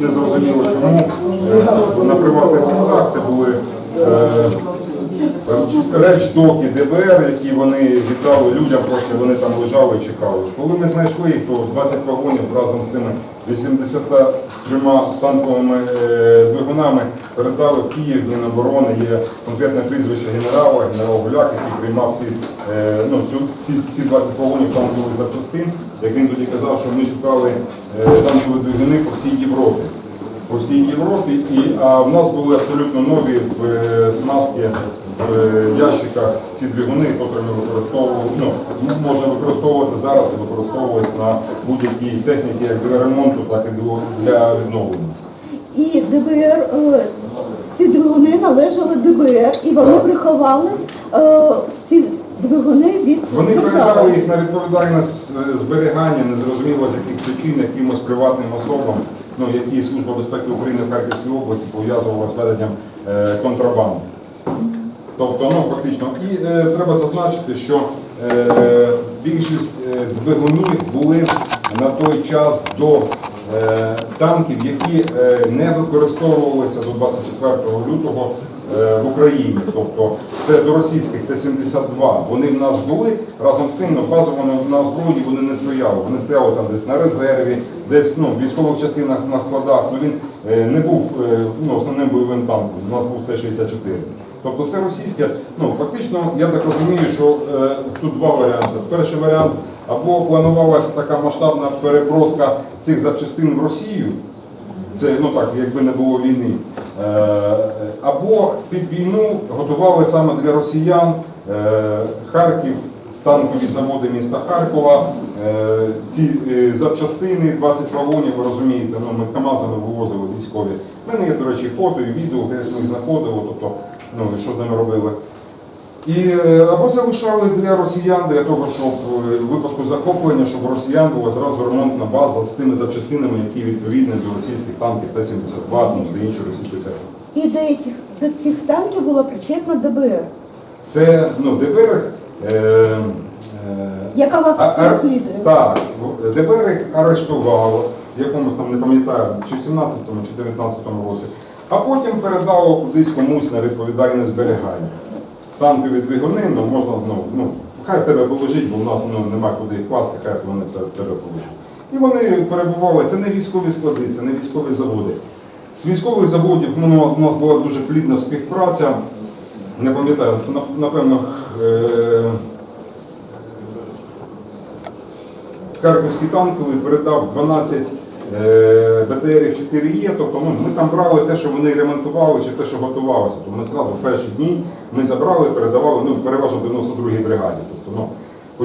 не зрозуміло чому. Е, На приватних складах це були е, речдоки ДБР, які вони віддали людям, просто вони там лежали і чекали. Коли ми знайшли їх, то 20 вагонів разом з тими 83 танковими е, двигунами передали в Київ, Міноборони. Є конкретне прізвище генерала, генерал Гуляк, який приймав ці, е, ну, ці, ці 20 вагонів танкових запчастин. Як він тоді казав, що ми шукали е, танкові двигуни по всій Європі по всій Європі, і, а в нас були абсолютно нові смазки ящиках ці двигуни, які ми використовували, ну, можна використовувати зараз і використовуватись на будь-якій техніці, як для ремонту, так і для- відновлення. І ДБР, е, ці двигуни належали ДБР, і вони Так. приховали е, ці двигуни від Вони передали їх на відповідальне зберігання, незрозуміло з яких причин, якимось приватним особам, ну, які Служба безпеки України в Харківській області пов'язувала з веденням е, контрабанди. Тобто, ну фактично, і е, треба зазначити, що е, більшість е, двигунів були на той час до е, танків, які е, не використовувалися до 24 лютого е, в Україні. Тобто це до російських Т-72. Вони в нас були разом з тим, но базово на- на озброєнні вони не стояли. Вони стояли там десь на резерві, десь ну, в військових частинах на складах. Ну він е, не був е, ну, основним бойовим танком. У нас був Т-64. Тобто це російське, ну фактично, я так розумію, що е, тут два варіанти. Перший варіант або планувалася така масштабна переброска цих запчастин в Росію, це ну так, якби не було війни. Е, або під війну готували саме для росіян е, Харків, танкові заводи міста Харкова. Е, ці е, запчастини, 20 вагонів, ви розумієте, ну, ми КАМАЗами вивозили військові. У мене є, до речі, фото і відео, де ми знаходили, тобто, ну, що з ними робили. І е, або залишали для росіян для того, щоб е, в випадку захоплення, щоб росіян була зразу ремонтна база з тими запчастинами, які відповідні до російських танків Т-72 там, та іншої російської техніки. І до цих, до цих танків була причетна ДБР, Це ну, ДБР. Е, е, яка вас а- переслідує. Так, в- ДБР їх арештувало, в якомусь там не пам'ятаю, чи в 17-му, чи 19-му році, а потім передало кудись комусь на відповідальне зберігання. Танкові двигуни, ну можна ну, ну, хай в тебе полежить, бо в нас ну, нема куди їх класти, хай вони в тебе полежать. І вони перебували, це не військові склади, це не військові заводи. З військових заводів ну, у нас була дуже плідна співпраця. Не пам'ятаю, напевно, е, Харківський танковий передав 12 е, БТРів 4Е, тобто ну, ми там брали те, що вони ремонтували, чи те, що готувалося. Тобто ми одразу в перші дні ми забрали, передавали, ну, переважно 92-й бригаді, тобто, ну,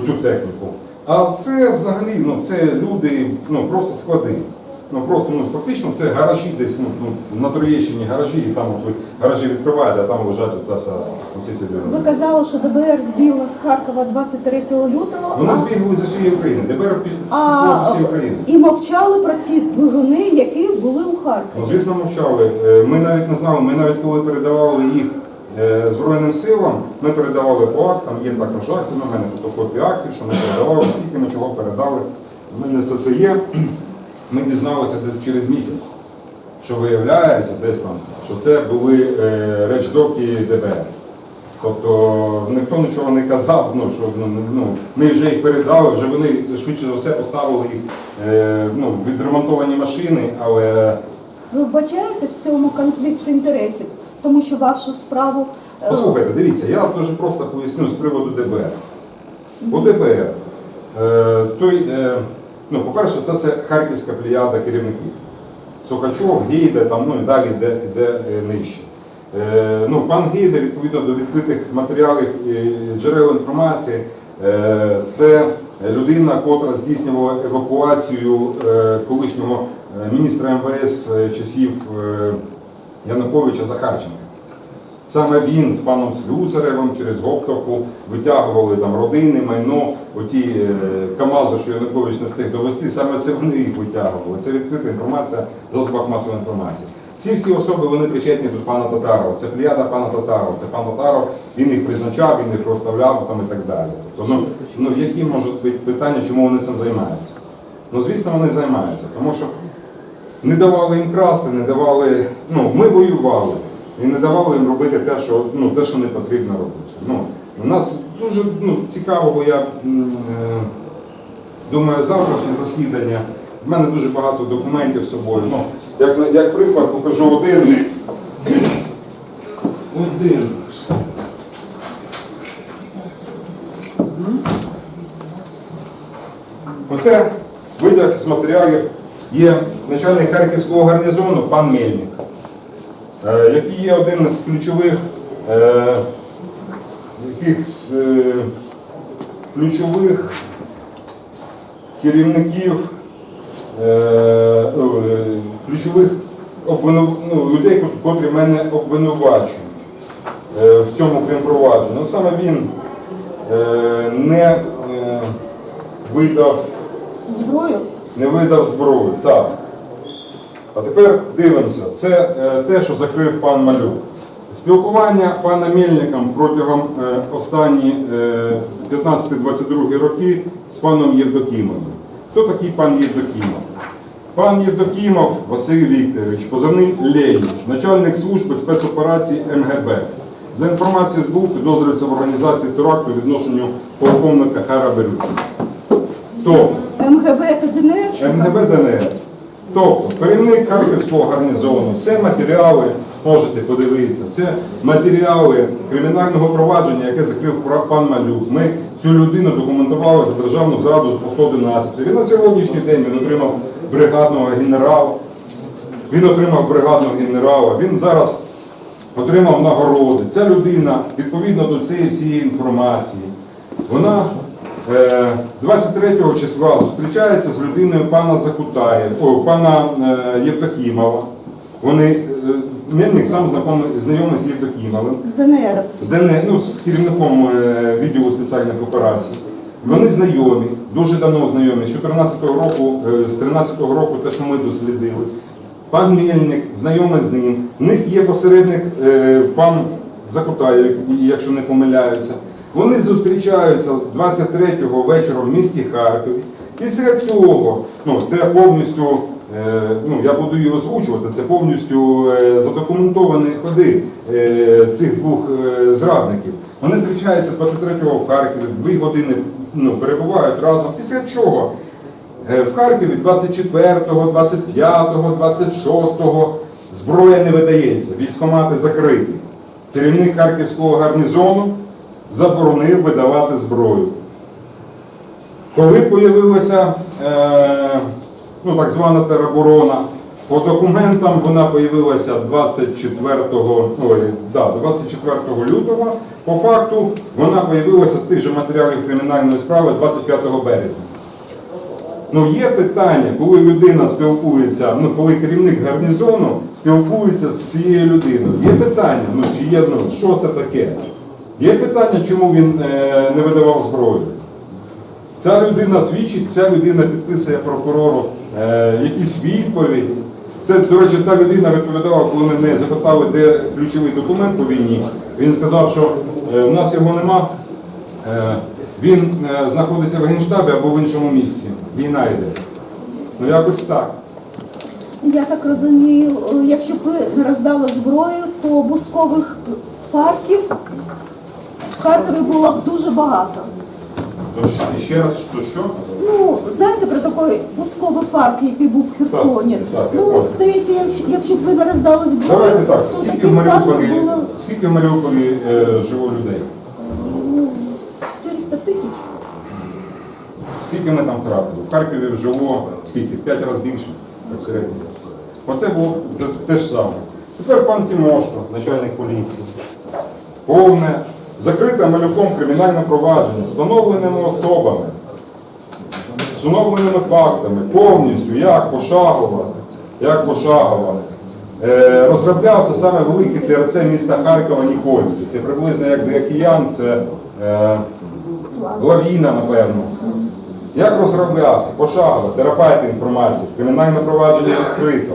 оцю техніку. А це взагалі ну, це люди, ну, просто склади. Ну просто ну, фактично це гаражі десь ну, ну, на Троєщині гаражі, і там от ви гаражі відкриваєте, а там лежать оця вся усі ці Ви казали, що ДБР збігла з Харкова 23 лютого, Вони а, збігли з усієї України, тепер під а, усієї України. і мовчали про ці двигуни, які були у Ну, Харкові. звісно, мовчали. Е, Ми навіть не знали, ми навіть коли передавали їх е, Збройним силам, ми передавали по актам, є також акти на мене, фотокопії актів, що ми передавали, скільки ми чого передали. У мене все це є. Ми дізналися десь через місяць, що виявляється десь там, що це були е, речдоки ДБР. Тобто ніхто нічого не казав, ну, що ну, ну, ми вже їх передали, вже вони швидше за все поставили їх е, ну, відремонтовані машини, але Ви вбачаєте в цьому конфлікт інтересів, тому що вашу справу е, Послухайте, дивіться, я дуже просто поясню з приводу ДБР. У ДБР, е, той, е, ну, по-перше, це все харківська плеяда керівників. Сухачов, Гейде, там, ну і далі йде, йде е, нижче. Е, ну, пан Гейде, відповідно до відкритих матеріалів і джерел інформації, е, це людина, котра здійснювала евакуацію е, колишнього е, міністра МВС е, часів е, Януковича Захарченка. Саме він з паном Слюсаревим через Гоптовку витягували там родини, майно, оті е, КАМАЗи, що Янукович не встиг довести, саме це вони їх витягували. Це відкрита інформація в засобах масової інформації. Ці всі особи вони причетні до пана Татарова. Це плеяда пана Татарова. Це пан Татаров, він їх призначав, він їх розставляв там і так далі. Тобто, ну, ну які можуть бути питання, чому вони цим займаються? Ну, звісно, вони займаються, тому що не давали їм красти, не давали. Ну, ми воювали і не давали їм робити те, що, ну, те, що не потрібно робити. Ну, у нас дуже ну, цікаво, я е, думаю, завтрашнє засідання. В мене дуже багато документів з собою. Ну, як, як приклад, покажу один. Один. Оце витяг з матеріалів є начальник Харківського гарнізону пан Мельник, який є один з ключових е, якихось, е, ключових керівників, е, е, ключових ну, людей, котрі мене обвинувачують е, в цьому крім провадженні. Ну, саме він е, не е, видав Зброю? не видав зброю. Так. А тепер дивимося. Це е, те, що закрив пан Малюк. Спілкування пана Мельником протягом е, останні е, 15-22 роки з паном Євдокімовим. Хто такий пан Євдокімов? Пан Євдокімов Василь Вікторович, позивний Лень, начальник служби спецоперацій МГБ. За інформацією СБУ підозрюється в організації теракту відношенню полковника Хара Берюка. Тобто, МГБ це ДНР? МГБ ДНР. Тобто керівник Харківського гарнізону, це матеріали, можете подивитися, це матеріали кримінального провадження, яке закрив пан Малюк. Ми цю людину документували за державну зраду по 111. Він на сьогоднішній день він отримав бригадного генерала. Він отримав бригадного генерала. Він зараз отримав нагороди. Ця людина, відповідно до цієї всієї інформації, вона 23 числа зустрічається з людиною пана Закутаєва, о, пана е, Євдокімова. Вони, е, Мельник сам знайомий, знайомий з Євдокімовим З ДНР. з, ДН ну, з керівником е, відділу спеціальних операцій. Вони знайомі, дуже давно знайомі, з 14 року, е, з 13 року, те, що ми дослідили. Пан Мельник, знайомий з ним. В них є посередник е, пан Закутаєв, якщо не помиляюся. Вони зустрічаються 23-го вечора в місті Харкові. Після цього, ну це повністю, е, ну я буду її озвучувати, це повністю е, задокументовані ходи е, цих двох е, зрадників. Вони зустрічаються 23-го в Харкові, дві години ну, перебувають разом. Після чого Е, В Харкові 24-го, 25-го, 26-го зброя не видається, військомати закриті. Керівник Харківського гарнізону заборонив видавати зброю. Коли появилася е, ну, так звана тероборона, по документам вона появилася 24, ой, да, 24 лютого, по факту вона появилася з тих же матеріалів кримінальної справи 25 березня. Ну є питання, коли людина спілкується, ну коли керівник гарнізону спілкується з цією людиною. Є питання, ну чи є, ну що це таке? Є питання, чому він е, не видавав зброю. Ця людина свідчить, ця людина підписує прокурору е, якісь відповіді. Це, до речі, та людина відповідала, коли мене запитали, де ключовий документ по війні. Він сказав, що е, у нас його нема. Він знаходиться в Генштабі або в іншому місці. Війна йде. Ну якось так. Я так розумію, якщо б не роздали зброю, то бускових парків в Харкові було дуже багато. То ж, і ще раз, що що? Ну, знаєте про такий бусковий парк, який був в Херсоні? Так, так, я ну, здається, якщо, якщо б ви не роздали зброю, Давайте так, то скільки в таких парків Маріуполі, було скільки в Маріуполі е, жило людей? ну, 400 тисяч. Скільки ми там втратили? В Харкові жило скільки? П'ять разів більше, так в середньому. Оце було те, те ж саме. Тепер пан Тимошко, начальник поліції. Повне, закрите малюком кримінальне провадження, встановленими особами, встановленими фактами, повністю, як пошагово, як пошагово. Е, розроблявся саме великий ТРЦ міста Харкова Нікольський. Це приблизно як для киян, це е, лавіна, напевно. Як розроблявся? Пошагово, терапайте інформацію, кримінальне провадження відкрито.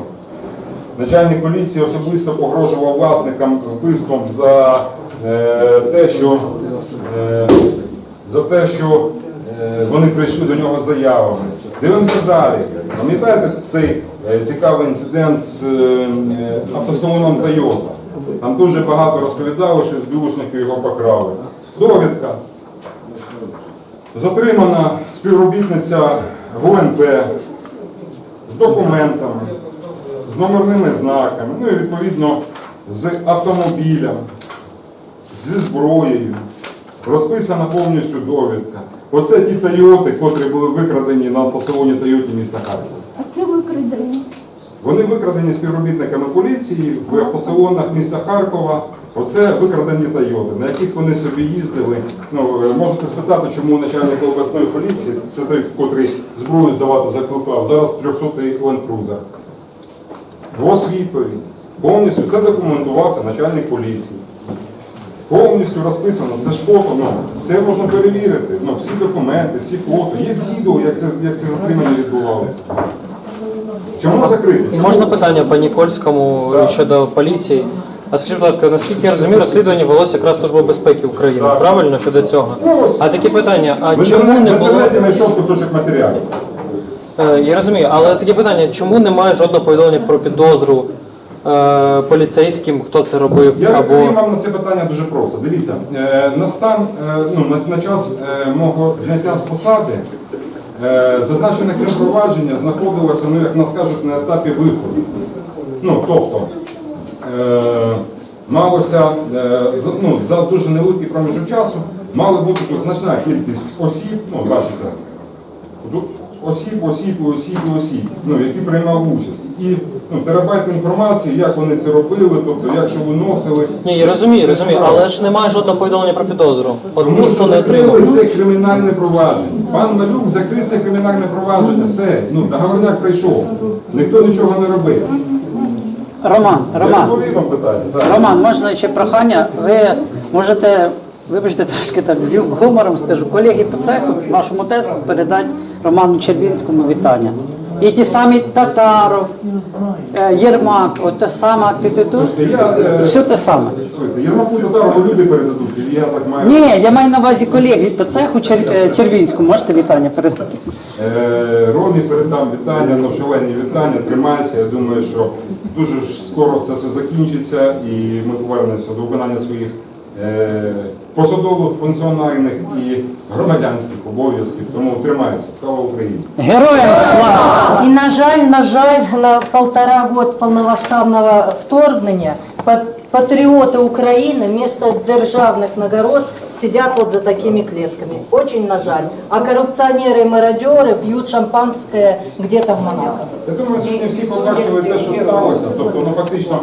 Начальник поліції особисто погрожував власникам вбивством за те, що, е, за те, що е, вони прийшли до нього з заявами. Дивимося далі. Пам'ятаєте цей е, цікавий інцидент з е, автосалоном Toyota. Там дуже багато розповідали, що СБУшники його покрали. Довідка. Затримана співробітниця ГУНП з документами, з номерними знаками, ну і відповідно з автомобілем, зі зброєю. Розписана повністю довідка. Оце ті Тойоти, котрі були викрадені на автосалоні Тойоті міста Харкова. А які викрадені? Вони викрадені співробітниками поліції в автосалонах міста Харкова. Оце викрадені Тойоти, на яких вони собі їздили. Ну, е, можете спитати, чому начальник обласної поліції, це той, котрий зброю здавати закликав, зараз 300-й Land Cruiser. Ось відповідь. Повністю все документувався начальник поліції. Повністю розписано, це ж фото, ну, все можна перевірити. Ну, всі документи, всі фото, є відео, як це, як це затримання відбувалося. Чому закрити? І можна питання по Нікольському Так. щодо поліції? А скажіть, будь ласка, наскільки я розумію, розслідування велося якраз Служба безпеки України, Так. правильно щодо цього? Ну. А таке питання, а В чому не було? в знайшов кусочок матеріалів. Е, Я розумію, але таке питання, чому немає жодного повідомлення про підозру е, поліцейським, хто це робив? Я або відповім вам на це питання дуже просто. Дивіться, е, на стан, е, ну, на, на час е, мого зняття з посади е, зазначене крім провадження знаходилося, ну як нас кажуть, на етапі виходу. Ну, тобто, е, малося е, за, ну, за дуже невеликий проміжок часу мала бути значна кількість осіб, ну, бачите, осіб, осіб, осіб, осіб, ну, які приймали участь. І ну, терабайт інформації, як вони це робили, тобто як що виносили. ні, я розумію, розумію, але ж немає жодного повідомлення про підозру. От Тому ніхто що не закрили це кримінальне провадження. Пан Малюк закрив це кримінальне провадження. Все, ну, договорняк прийшов. Ніхто нічого не робив. Роман, Я Роман, відповів вам питання. так. Роман, можна ще прохання? Ви можете, вибачте, трошки так з гумором скажу, колеги по цеху, вашому теску передати Роману Червінському вітання. І ті самі Татаров, е, Єрмак, от те саме, ти ти тут, е, все те саме. Єрмаку Татарову люди передадуть, і я так маю. Ні, я маю на увазі колеги по цеху Чер- е, Червінському, можете вітання передати? Е, Ромі передам вітання, ну шалені вітання, тримайся. Я думаю, що дуже ж скоро це все закінчиться і ми повернемося до виконання своїх посадових, функціональних і громадянських обов'язків. Тому тримайся. Слава Україні! Героям слава! І на жаль, на жаль, на полтора год повномасштабного вторгнення патріоти України вместо державних нагород сидять от за такими клетками. Очень на жаль. А коррупционеры и мародеры пьют шампанское где-то в Монако. Я думаю, сьогодні всі побачили те, що сталося. Тобто, ну фактично.